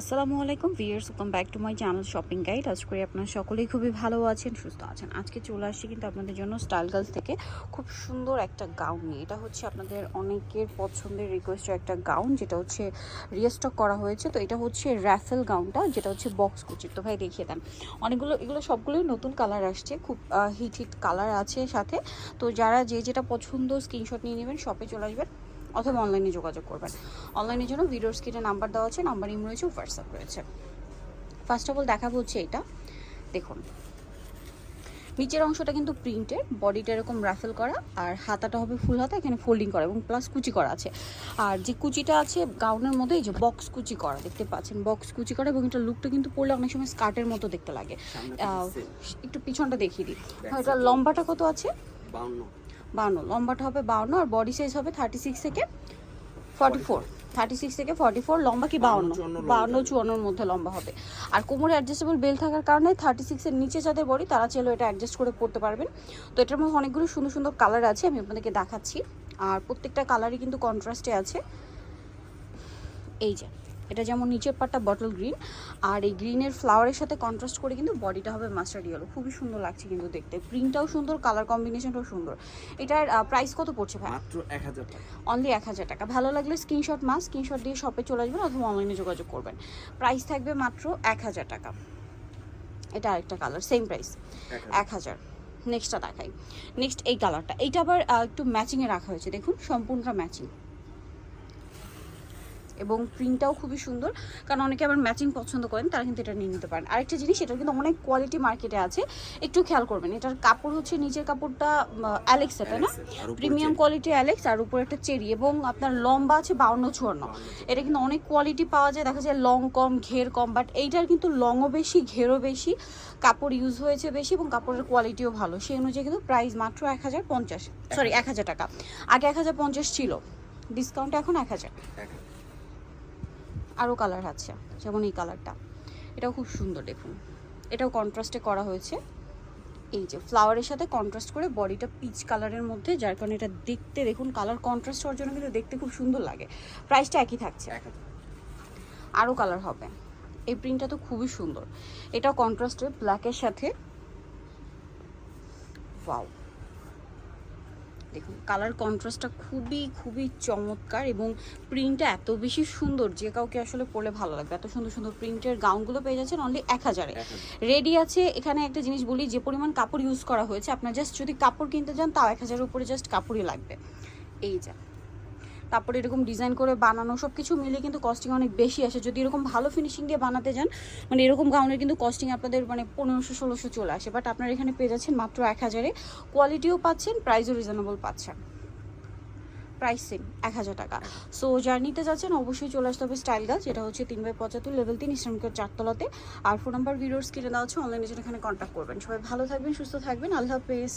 আসসালামু আলাইকুম viewers welcome back to my channel shopping guide. আজ করি আপনারা সকলেই খুবই ভালো আছেন, সুস্থ আছেন। আজকে চলে আসছি কিন্তু আপনাদের জন্য স্টাইল গার্লস থেকে খুব সুন্দর একটা গাউন নিয়ে। এটা হচ্ছে আপনাদের অনেকের পছন্দের রিকোয়েস্টের একটা গাউন, যেটা হচ্ছে রিস্টক করা হয়েছে। তো এটা হচ্ছে র্যাফেল গাউনটা, যেটা হচ্ছে বক্স কুচির। তো ভাই, দেখিয়ে দেন। অনেকগুলো, এগুলো সবগুলোই নতুন কালার আসছে, খুব হিট হিট কালার আছে সাথে। তো যারা যে যেটা পছন্দ স্ক্রিনশট নিয়ে নেবেন শপে চলে আসবেন। অথবা অনলাইনে যোগাযোগ করবেন। অনলাইনের জন্য ভিডিওর স্ক্রিনে নাম্বার দেওয়া আছে নাম্বার ইম রয়েছে হোয়াটসঅ্যাপ রয়েছে। ফার্স্ট অফ অল দেখাবো হচ্ছে এটা। দেখুন নিচের অংশটা কিন্তু প্রিন্টের বডিটা এরকম রাফেল করা আর হাতাটা হবে ফুল হাতা এখানে ফোল্ডিং করা এবং প্লাস কুচি করা আছে। আর যে কুচিটা আছে গাউনের মধ্যে এই যে বক্স কুচি করা দেখতে পাচ্ছেন? বক্স কুচি করা এবং এটা লুকটা কিন্তু পরলে অনেক সময় স্কার্টের মতো দেখতে লাগে। একটু পিছনটা দেখিয়ে দিই। হ্যাঁ, এটা লম্বাটা কত আছে? বাউন্ন। বাউন্ন। লম্বাটা হবে বাউন্ন আর বডি সাইজ হবে থার্টি সিক্স থেকে ফর্টি ফোর থার্টি সিক্স থেকে ফর্টি ফোর লম্বা কি বাউন্ন? বাউন্ন চুয়ান্নর মধ্যে লম্বা হবে। আর কোমরে অ্যাডজাস্টেবল বেল থাকার কারণে থার্টি সিক্সের নিচে যাদের বডি তারা চাইলেও এটা অ্যাডজাস্ট করে পড়তে পারবেন। তো এটার মধ্যে অনেকগুলো সুন্দর সুন্দর কালার আছে আমি আপনাদেরকে দেখাচ্ছি। আর প্রত্যেকটা কালারই কিন্তু কন্ট্রাস্টে আছে। এই যে। এটা যেমন নিচের পাটটা বটল গ্রিন আর এই গ্রিনের ফ্লাওয়ারের সাথে কন্ট্রাস্ট করে কিন্তু বডিটা হবে মাস্টার্ড ইয়েলো খুবই সুন্দর লাগছে কিন্তু দেখতে। প্রিন্টটাও সুন্দর কালার কম্বিনেশনটাও সুন্দর। এটার প্রাইস কত পড়ছে ভাই? মাত্র এক হাজার টাকা। অনলি এক হাজার টাকা। ভালো লাগলে স্ক্রিনশট মাস স্ক্রিনশট দিয়ে শপে চলে আসবেন অথবা অনলাইনে যোগাযোগ করবেন। প্রাইস থাকবে মাত্র এক হাজার টাকা। এটা আরেকটা কালার সেম প্রাইস এক হাজার। নেক্সটটা দেখাই। নেক্সট এই কালারটা এইটা আবার একটু ম্যাচিংয়ে রাখা হয়েছে। দেখুন সম্পূর্ণটা ম্যাচিং এবং প্রিন্টটাও খুবই সুন্দর। কারণ অনেকে আবার ম্যাচিং পছন্দ করেন তারা কিন্তু এটা নিয়ে নিতে পারেন। আরেকটা জিনিস এটা কিন্তু অনেক কোয়ালিটি মার্কেটে আছে। একটু খেয়াল করবেন এটার কাপড় হচ্ছে নিচের কাপড়টা অ্যালেক্স তাই না? প্রিমিয়াম কোয়ালিটি অ্যালেক্স আর উপরে একটা চেরি এবং আপনার লম্বা আছে বাউন্ন চুয়ান্ন। এটা কিন্তু অনেক কোয়ালিটি পাওয়া যায় দেখা যায় লং কম ঘের কম বাট এইটার কিন্তু লংও বেশি ঘেরও বেশি কাপড় ইউজ হয়েছে বেশি এবং কাপড়ের কোয়ালিটিও ভালো। সেই অনুযায়ী কিন্তু প্রাইস মাত্র এক হাজার পঞ্চাশ সরি এক হাজার টাকা। আগে এক হাজার পঞ্চাশ ছিল ডিসকাউন্ট এখন এক হাজার। আরও কালার আছে যেমন এই কালারটা এটাও খুব সুন্দর দেখুন। এটাও কন্ট্রাস্টে করা হয়েছে। এই যে ফ্লাওয়ারের সাথে কন্ট্রাস্ট করে বডিটা পিচ কালারের মধ্যে যার কারণে এটা দেখতে দেখুন কালার কন্ট্রাস্ট হওয়ার জন্য কিন্তু দেখতে খুব সুন্দর লাগে। প্রাইসটা একই থাকছে। আরও কালার হবে। এই প্রিন্টটা তো খুবই সুন্দর। এটাও কন্ট্রাস্টে ব্ল্যাকের সাথে। ওয়াও দেখুন কালার কন্ট্রাস্টটা খুবই খুবই চমৎকার এবং প্রিন্টটা এত বেশি সুন্দর যে কাউকে আসলে পরে ভালো লাগবে। এত সুন্দর সুন্দর প্রিন্টের গাউনগুলো পেয়ে যাচ্ছেন অনলি এক হাজারে। রেডি আছে এখানে একটা জিনিস বলি যে পরিমাণ কাপড় ইউজ করা হয়েছে আপনার জাস্ট যদি কাপড় কিনতে যান তাও এক হাজারের উপরে জাস্ট কাপড়ই লাগবে। এই যা তারপরে এরকম ডিজাইন করে বানানো সব কিছু মিলে কিন্তু কস্টিং অনেক বেশি আসে। যদি এরকম ভালো ফিনিশিং দিয়ে বানাতে যান মানে এরকম গাউনের কিন্তু কস্টিং আপনাদের মানে পনেরোশো, ষোলোশো চলে আসে। বাট আপনার এখানে পেয়ে যাচ্ছেন মাত্র এক হাজারে। কোয়ালিটিও পাচ্ছেন প্রাইসও রিজনেবল পাচ্ছেন। প্রাইস সেম এক হাজার টাকা। সো যার নিতে যাচ্ছেন, অবশ্যই চলে আসতে হবে স্টাইল গাছ যেটা হচ্ছে তিন বাই পঁচাত্তর লেভেল তিন ইসলামিকের চারতলাতে। আর ফোন নাম্বার ভিডিওস কিনে দেওয়া হচ্ছে অনলাইনে জন্য এখানে কন্ট্যাক্ট করবেন। সবাই ভালো থাকবেন, সুস্থ থাকবেন। আল্লাহ হাফেজ।